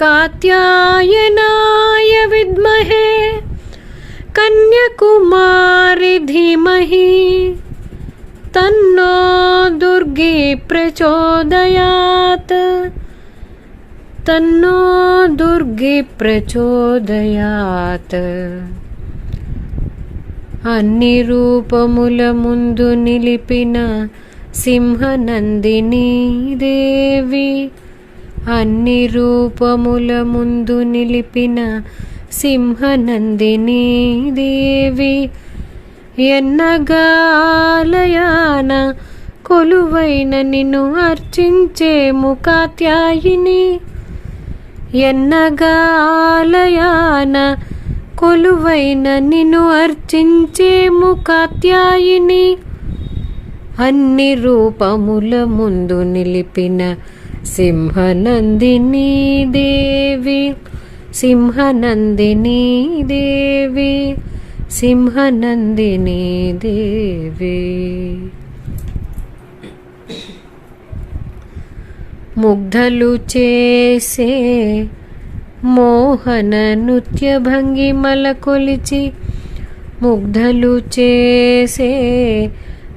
कात्यायनाय विद्महे कन्याकुमारि धीमहि तन्नो दुर्गे प्रचोदयात् तन्नो दुर्गे ప్రచోదయాత్ అన్ని రూపముల ముందు నిలిపిన సింహనందిని దేవి అన్ని రూపముల ముందు నిలిపిన సింహనందిని దేవి ఎన్నగాలయాన కొలువైన నిన్ను అర్చించే ముఖాత్యాయిని ఎన్నగాలయాన కొలువైన నిన్ను అర్చించే ముఖాత్యాయిని అన్ని రూపముల ముందు నిలిపిన సింహనందిని దేవి సింహనందిని దేవి సింహనందిని దేవి ముగ్ధలు చేసే మోహన నృత్య భంగిమల కొలిచి ముగ్ధలు చేసే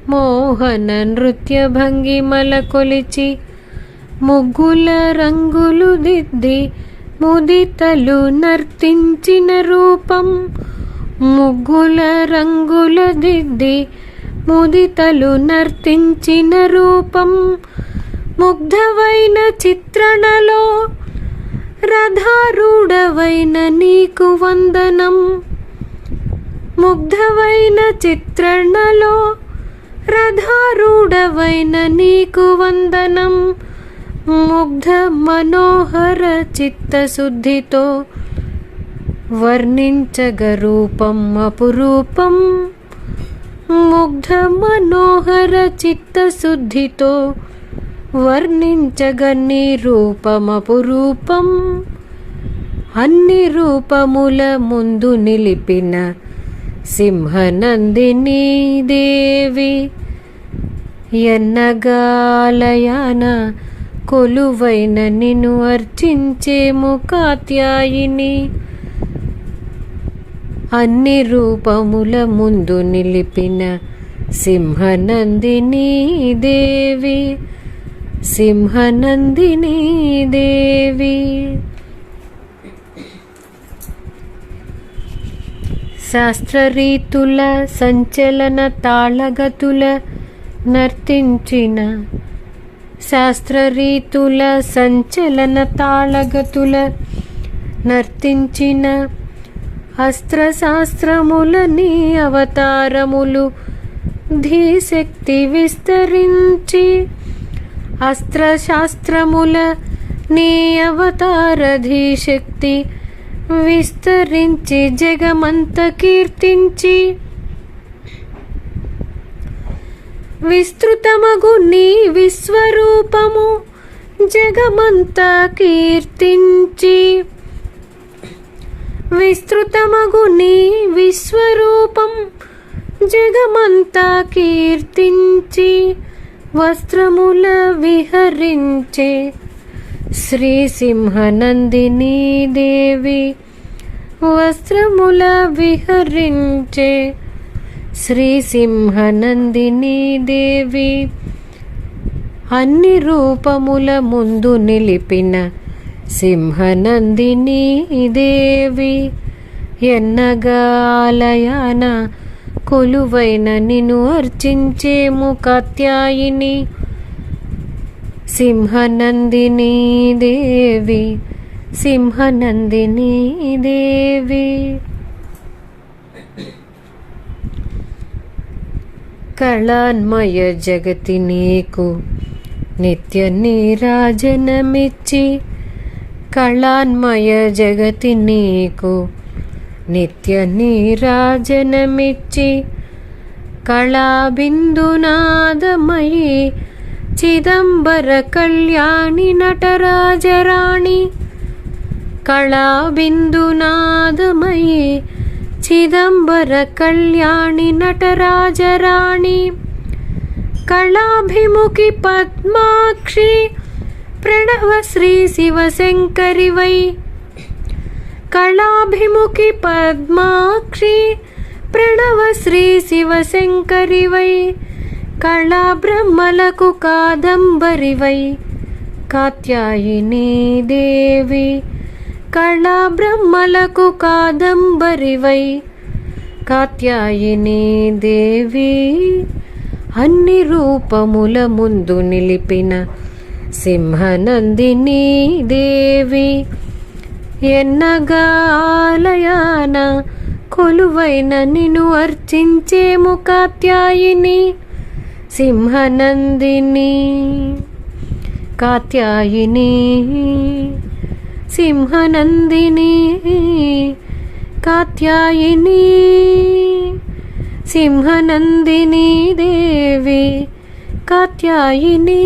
మోహన నృత్య భంగిమల కొలిచి ముగ్గుల రంగులు దిద్ది ముదితలు నర్తించిన రూపం. ముగ్గుల రంగుల దిద్ది ముదితలు నర్తించిన రూపం. ముగ్ధవైన చిత్రణలో రథారూఢవైన నీకు వందనం. ముగ్ధవైన చిత్రణలో రథారూఢవైన నీకు వందనం. ముగ్ధ మనోహర చిత్తశుద్ధితో వర్ణించగ రూపం అపురూపం ముగ్ధ మనోహర చిత్తశుద్ధితో వర్ణించగ నీ రూపమపురూపం అన్ని రూపముల ముందు నిలిపిన సింహనందిని దేవి ఎన్నగాలయాన కొలువైన నిన్ను అర్చించే ముఖాత్యాయిని. అన్ని రూపముల ముందు నిలిపిన సింహనందిని దేవి సింహనందిని దేవి. శాస్త్రరీతుల సంచలన తాళగతుల నర్తించిన శాస్త్రరీతుల సంచలన తాళగతుల నర్తించిన అస్త్రశాస్త్రముల నీ అవతారములు ధీశక్తి విస్తరించి అస్త్రశాస్త్రముల నీ అవతార ధీశక్తి విస్తరించి జగమంత కీర్తించి విస్తృతమగు నీ విశ్వరూపము జగమంతా కీర్తించి. విస్తృతమగు నీ విశ్వరూపం జగమంతా కీర్తించి. వస్త్రముల విహరించే శ్రీ సింహనందిని దేవి వస్త్రముల విహరించే శ్రీ సింహనందిని దేవి అన్ని రూపముల ముందు నిలిపిన సింహనందిని దేవి ఎన్నగాలయాన కొలువైన నిన్ను అర్చించే ముఖాత్యాయిని సింహనందిని దేవి సింహనందిని దేవి. కళాన్మయ జగతి నీకు నిత్య నీరాజనమిచ్చి కళాన్మయ జగతి నీకు నిత్య నీరాజనమిచ్చి కళాబిందునాదమయీ చిదంబర కళ్యాణి నటరాజరాణి కళాబిందునాదమయీ చిదంబర కళ్యాణి నటరాజరాణి కళాభిముఖి పద్మాక్షి ప్రణవ శ్రీ శివశంకరివై కళాభిముఖి పద్మాక్షి ప్రణవ శ్రీ శివశంకరివై కళా బ్రహ్మలకు కాదంబరివై కాత్యాయిని దేవి కళా బ్రహ్మలకు కాదంబరివై. కాత్యాయిని దేవి అన్ని రూపముల ముందు నిలిపిన సింహనందిని దేవి. ఎన్నగా ఆలయాన కొలువైన నిన్ను అర్చించేము కాత్యాయిని సింహనందిని. కాత్యాయిని సింహనందిని కాత్యాయిని సింహనందిని దేవి కాత్యాయిని.